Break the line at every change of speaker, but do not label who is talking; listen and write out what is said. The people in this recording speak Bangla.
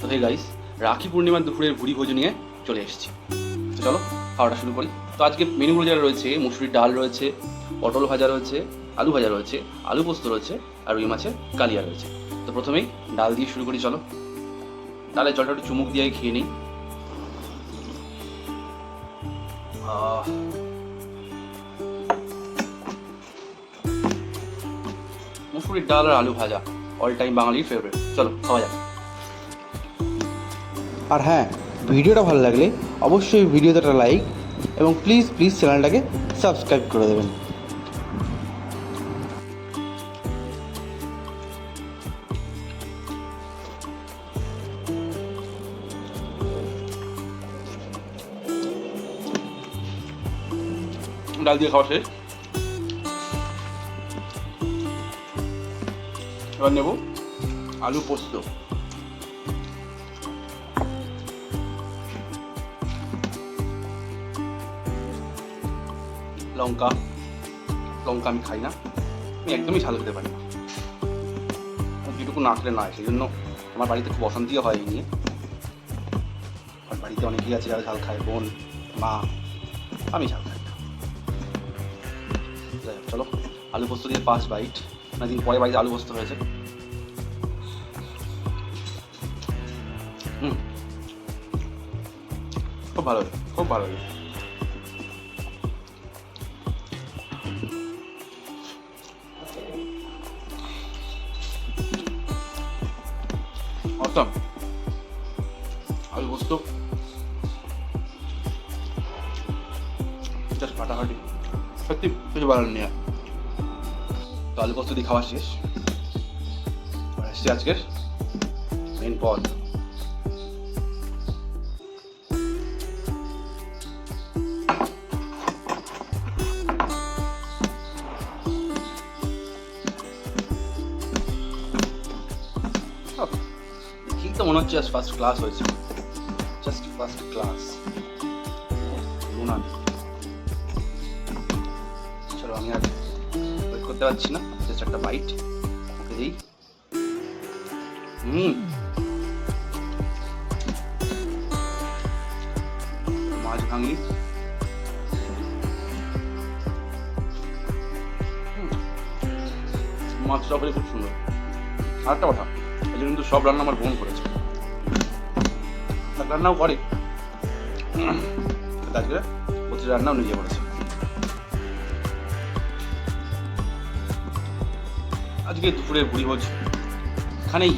তো হে গাইস, রাখি পূর্ণিমার দুপুরের ভুড়ি ভোজ নিয়ে চলে এসেছি। তো চলো, খাওয়াটা শুরু করি। তো আজকে মেনুগুলো যারা রয়েছে, মুসুরির ডাল রয়েছে, পটল ভাজা রয়েছে, আলু ভাজা রয়েছে, আলু পোস্ত রয়েছে, আর রুই মাছের কালিয়া রয়েছে। তো প্রথমেই ডাল দিয়ে শুরু করি, চলো। ডালের জলটা একটু চুমুক দিয়ে খেয়ে নিই। মুসুরির ডাল আর আলু ভাজা অল টাইম বাঙালির ফেভারিট চলো, খাওয়া যাক।
আর হ্যাঁ ভিডিওটা ভালো লাগলে অবশ্যই ভিডিওতে একটা লাইক এবং প্লিজ প্লিজ চ্যানেলটাকে সাবস্ক্রাইব করে দেবেন।
ডাল দিয়ে খাওয়া শেষ? এবার নেব আলু পোস্ত। লঙ্কা লঙ্কা আমি খাই না। আমি একদমই ঝাল খেতে পারি না। যেটুকু না খেলে নয় সেই জন্য আমার বাড়িতে খুব অশান্তিও হয় এই নিয়ে আমার বাড়িতে অনেকেই আছে যারা ঝাল খায়, বোন, মা, আমি ঝাল খাই না। চলো। আলু পোস্ত দিয়ে পাঁচ বাইট। না দিন পরে বাড়িতে আলু পোস্ত হয়েছে। খুব ভালো খুব ভালো অসম আলু পোস্ত। জাস্ট ফাটাফাটি সত্যি কিছু ভালো নেই। তো আলু পোস্ত দিয়ে খাওয়া শেষ। আসছি আজকের মেন পদ। ঠিক তো মনে হচ্ছে জাস্ট ফার্স্ট ক্লাস হয়েছে। জাস্ট ফার্স্ট ক্লাস আনি চলো আমি আর ওয়েট করতে পারছি না জাস্ট একটা বাইট ওকে দিই হুম। মাছ ভাঙি। হুম। মাছটা খুব সুন্দর। আর একটা কথা। এই কিন্তু সব রান্না আমার বোন করেছে। রান্নাও করে। আজকে প্রতি রান্নাও নিজে করেছে। আজকে দুপুরে বুড়ি ভোজ। এখানেই